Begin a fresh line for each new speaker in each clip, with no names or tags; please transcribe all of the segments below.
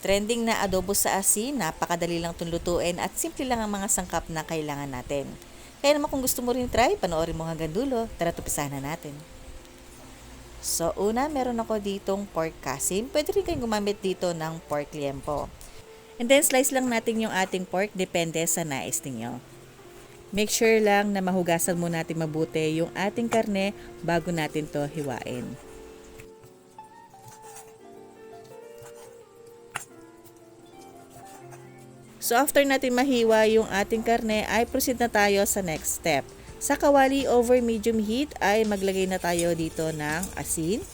Trending na adobo sa asin, napakadali lang itong lutuin at simple lang ang mga sangkap na kailangan natin. Kaya naman kung gusto mo rin try, panoorin mo hanggang dulo. Tara, tupisahan na natin. So, una, meron ako ditong pork kasim. Pwede rin kayong gumamit dito ng pork liempo. And then, slice lang natin yung ating pork, depende sa nais ninyo. Make sure lang na mahugasan mo natin mabuti yung ating karne bago natin to hiwain. So after natin mahiwa yung ating karne, ay proceed na tayo sa next step. Sa kawali over medium heat ay maglagay na tayo dito ng asin.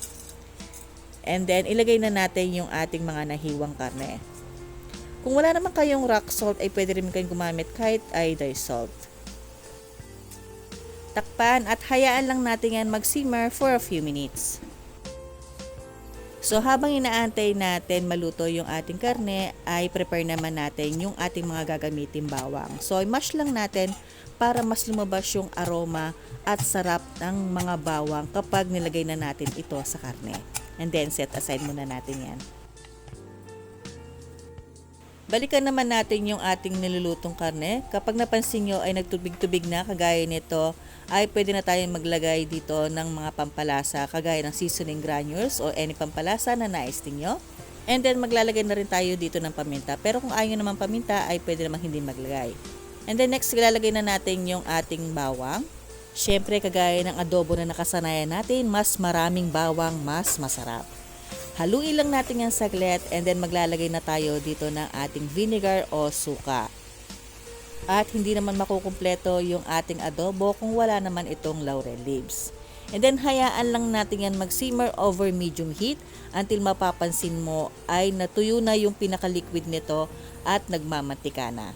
And then ilagay na natin yung ating mga nahiwang karne. Kung wala naman kayong rock salt ay pwede rin kayong gumamit kahit iodized salt. Takpan at hayaan lang natin yan mag-simmer for a few minutes. So habang inaantay natin maluto yung ating karne, ay prepare naman natin yung ating mga gagamitin bawang. So i-mash lang natin para mas lumabas yung aroma at sarap ng mga bawang kapag nilagay na natin ito sa karne. And then set aside muna natin yan. Balikan naman natin yung ating nilulutong karne. Kapag napansin nyo ay nagtubig-tubig na kagaya nito, ay pwede na tayong maglagay dito ng mga pampalasa kagaya ng seasoning granules o any pampalasa na nais ninyo. And then maglalagay na rin tayo dito ng paminta. Pero kung ayaw naman paminta ay pwede naman hindi maglagay. And then next, ilalagay na natin yung ating bawang. Siyempre, kagaya ng adobo na nakasanayan natin, mas maraming bawang, mas masarap. Haluin lang natin yung saglit and then maglalagay na tayo dito ng ating vinegar o suka. At hindi naman makukumpleto yung ating adobo kung wala naman itong laurel leaves. And then hayaan lang natin yan mag-simmer over medium heat until mapapansin mo ay natuyo na yung pinaka-liquid nito at nagmamantika na.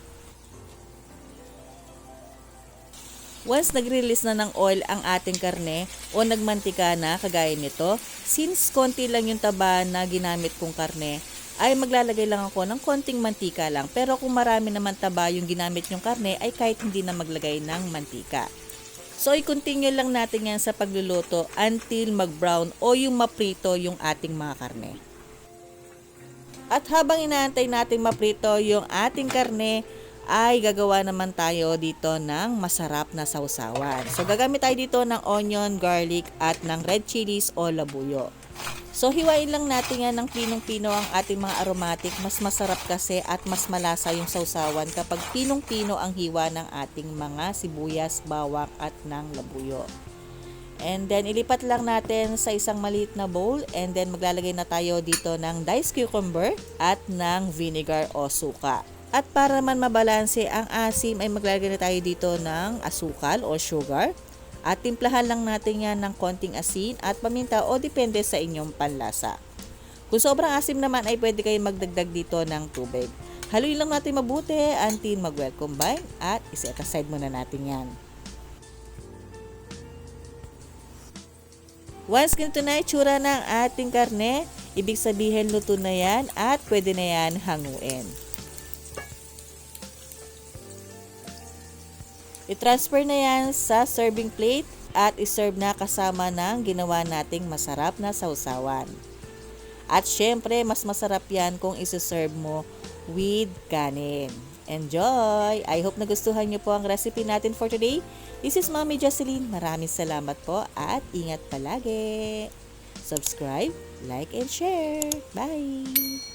Once nag-release na ng oil ang ating karne o nagmantika na kagaya nito, since konti lang yung taba na ginamit kong karne, ay maglalagay lang ako ng konting mantika lang. Pero kung marami naman taba yung ginamit yung karne, ay kahit hindi na maglagay ng mantika. So, i-continue lang natin yan sa pagluluto until mag-brown o yung maprito yung ating mga karne. At habang inaantay natin maprito yung ating karne, ay gagawa naman tayo dito ng masarap na sausawan. So gagamit tayo dito ng onion, garlic at ng red chilies o labuyo. So hiwain lang natin yan ng pinong-pino ang ating mga aromatic. Mas masarap kasi at mas malasa yung sausawan kapag pinong-pino ang hiwa ng ating mga sibuyas, bawang at ng labuyo. And then ilipat lang natin sa isang maliit na bowl and then maglalagay na tayo dito ng diced cucumber at ng vinegar o suka. At para man mabalanse ang asim ay maglalagay na tayo dito ng asukal o sugar. At timplahan lang natin yan ng konting asin at paminta o depende sa inyong panlasa. Kung sobrang asim naman ay pwede kayo magdagdag dito ng tubig. Haluin lang natin mabuti until mag-well combine at iset aside muna natin yan. Once ganito na itsura ng ating karne, ibig sabihin luto na yan at pwede na yan hanguin. I-transfer na yan sa serving plate at iserve na kasama ng ginawa nating masarap na sausawan. At syempre, mas masarap yan kung isi-serve mo with kanin. Enjoy! I hope nagustuhan niyo po ang recipe natin for today. This is Mommy Jocelyn. Maraming salamat po at ingat palagi. Subscribe, like, and share. Bye!